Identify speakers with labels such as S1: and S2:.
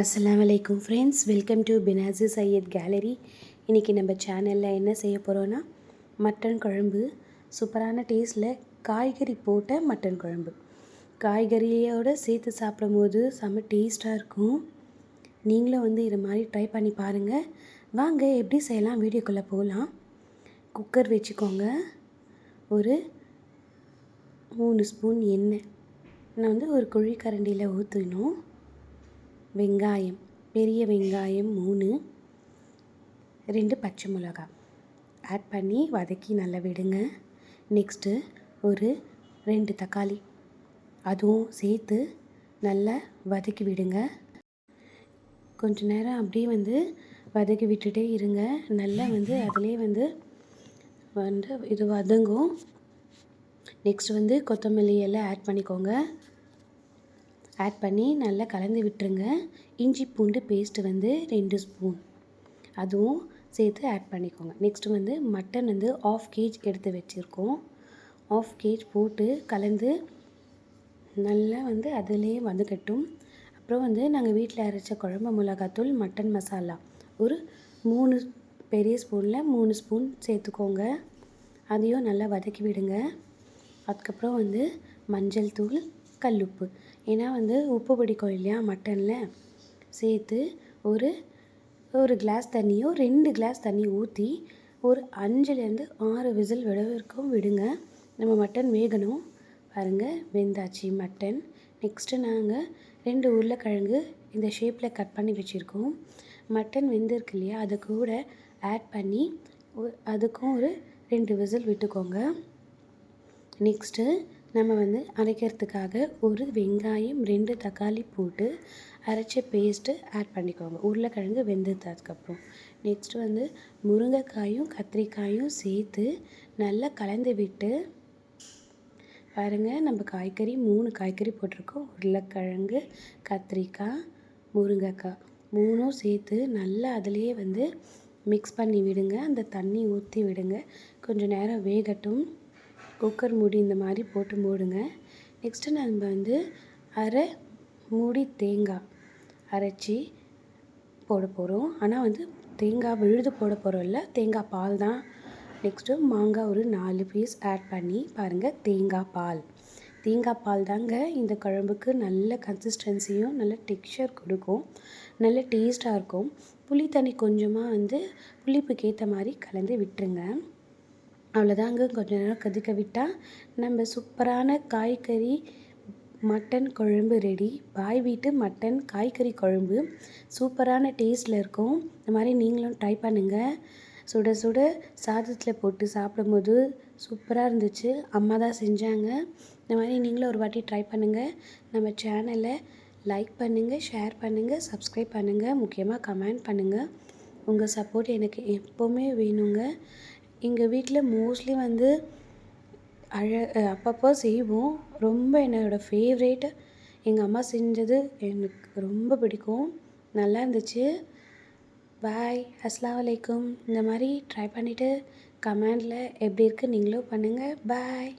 S1: அஸ்ஸலாமு வலைக்கும் friends welcome to பினாசி Syed gallery இன்றைக்கி நம்ம சேனலில் என்ன செய்ய போகிறோன்னா மட்டன் குழம்பு. சூப்பரான டேஸ்ட்டில் காய்கறி போட்ட மட்டன் குழம்பு. காய்கறியோடு சேர்த்து சாப்பிடும்போது செம்ம டேஸ்ட்டாக இருக்கும். நீங்களும் வந்து இது மாதிரி ட்ரை பண்ணி பாருங்கள் வாங்க எப்படி செய்யலாம்? வீடியோக்குள்ளே போகலாம். குக்கர் வச்சுக்கோங்க. ஒரு மூணு ஸ்பூன் எண்ணெய். நான் வந்து ஒரு குழிக்கரண்டியில் ஊற்றணும் வெங்காயம் பெரிய வெங்காயம் மூணு. ரெண்டு பச்சை மிளகா. ஆட் பண்ணி வதக்கி நல்லா விடுங்க. நெக்ஸ்ட்டு ஒரு ரெண்டு தக்காளி. அதுவும் சேர்த்து நல்லா வதக்கி விடுங்க. கொஞ்ச நேரம் அப்படியே வந்து வதக்கி விட்டுட்டே இருங்க. நல்லா வந்து அதிலே வந்து வந்து இது வதங்கும். நெக்ஸ்ட் வந்து கொத்தமல்லி எல்லாம் ஆட் பண்ணிக்கோங்க. ஆட் பண்ணி நல்லா கலந்து விட்டுருங்க. இஞ்சி பூண்டு பேஸ்ட்டு வந்து ரெண்டு ஸ்பூன் அதுவும் சேர்த்து ஆட் பண்ணிக்கோங்க. நெக்ஸ்ட்டு வந்து மட்டன் வந்து ஆஃப் கேஜ் எடுத்து வச்சுருக்கோம். ஆஃப் கேஜ் போட்டு கலந்து நல்லா வந்து அதிலே வந்துக்கட்டும் அப்புறம் வந்து நாங்கள் வீட்டில் அரைச்ச குழம்பு மிளகாத்தூள் மட்டன் மசாலா ஒரு மூணு பெரிய ஸ்பூனில் மூணு ஸ்பூன் சேர்த்துக்கோங்க. அதையும் நல்லா வதக்கி விடுங்க. அதுக்கப்புறம் வந்து மஞ்சள் தூள் கல்லுப்பு. ஏன்னா வந்து உப்பு பிடிக்கும் இல்லையா மட்டனில். சேர்த்து ஒரு ஒரு கிளாஸ் தண்ணியோ ரெண்டு கிளாஸ் தண்ணி ஊற்றி ஒரு அஞ்சுலேருந்து ஆறு விசில் விட வரைக்கும் விடுங்க. நம்ம மட்டன் வேகணும். பாருங்கள் வெந்தாச்சு மட்டன். நெக்ஸ்ட்டு நாங்கள் ரெண்டு உருளைக்கிழங்கு இந்த ஷேப்பில் கட் பண்ணி வச்சுருக்கோம். மட்டன் வெந்திருக்கு இல்லையா அதை கூட ஆட் பண்ணி அதுக்கும் ஒரு ரெண்டு விசில் விட்டுக்கோங்க. நெக்ஸ்ட்டு நம்ம வந்து அரைக்கிறதுக்காக ஒரு வெங்காயம் ரெண்டு தக்காளி போட்டு அரைச்ச பேஸ்ட்டு ஆட் பண்ணிக்கோங்க. உருளைக்கிழங்கு வெந்ததுக்கப்புறம். நெக்ஸ்ட்டு வந்து முருங்கைக்காயும் கத்திரிக்காயும் சேர்த்து நல்லா கலந்து விட்டு பாருங்கள் நம்ம காய்கறி மூணு காய்கறி போட்டிருக்கோம். உருளைக்கிழங்கு கத்திரிக்காய் முருங்கைக்காய். மூணும் சேர்த்து நல்லா அதிலேயே வந்து மிக்ஸ் பண்ணி விடுங்க. அந்த தண்ணி ஊற்றி விடுங்க. கொஞ்சம் நேரம் வேகட்டும். குக்கர் மூடி இந்த மாதிரி போட்டு மூடுங்க. நெக்ஸ்ட்டு நம்ம வந்து அரை மூடி தேங்காய் அரைச்சி போட போகிறோம் ஆனால் வந்து தேங்காய் விழுது போட போகிறோம் இல்லை தேங்காய் பால் தான். நெக்ஸ்ட்டு மாங்காய் ஒரு நாலு பீஸ் ஆட் பண்ணி பாருங்கள் தேங்காய் பால். தேங்காய் பால் தாங்க இந்த குழம்புக்கு நல்ல கன்சிஸ்டன்சியும் நல்ல டெக்ஸ்சர் கொடுக்கும். நல்ல டேஸ்ட்டாக இருக்கும். புளி தண்ணி கொஞ்சமாக வந்து புளிப்புக்கு ஏற்ற மாதிரி கலந்து விட்டுருங்க. அவ்வளோதாங்க கொஞ்ச நேரம் கொதிக்க விட்டால் நம்ம சூப்பரான காய்கறி மட்டன் குழம்பு ரெடி பாய் வீட்டு மட்டன் காய்கறி குழம்பு. சூப்பரான டேஸ்ட்டில் இருக்கும். இந்த மாதிரி நீங்களும் ட்ரை பண்ணுங்கள் சுட சுட சாதத்தில் போட்டு சாப்பிடும்போது சூப்பராக இருந்துச்சு. அம்மா தான் செஞ்சாங்க. இந்த மாதிரி நீங்களும் ஒரு வாட்டி ட்ரை பண்ணுங்கள் நம்ம சேனலை லைக் பண்ணுங்கள் ஷேர் பண்ணுங்கள் சப்ஸ்கிரைப் பண்ணுங்கள் முக்கியமாக கமெண்ட் பண்ணுங்கள் உங்கள் சப்போர்ட் எனக்கு எப்போவுமே வேணுங்க. எங்கள் வீட்டில் மோஸ்ட்லி வந்து அழ அப்பப்போ செய்வோம். ரொம்ப என்னோடய ஃபேவரேட் எங்கள் அம்மா செஞ்சது எனக்கு ரொம்ப பிடிக்கும். நல்லா இருந்துச்சு. பாய். அஸ்லாம் வலைக்கும் இந்த மாதிரி ட்ரை பண்ணிவிட்டு கமெண்டில் எப்படி இருக்குது நீங்களும் பண்ணுங்கள் பாய்.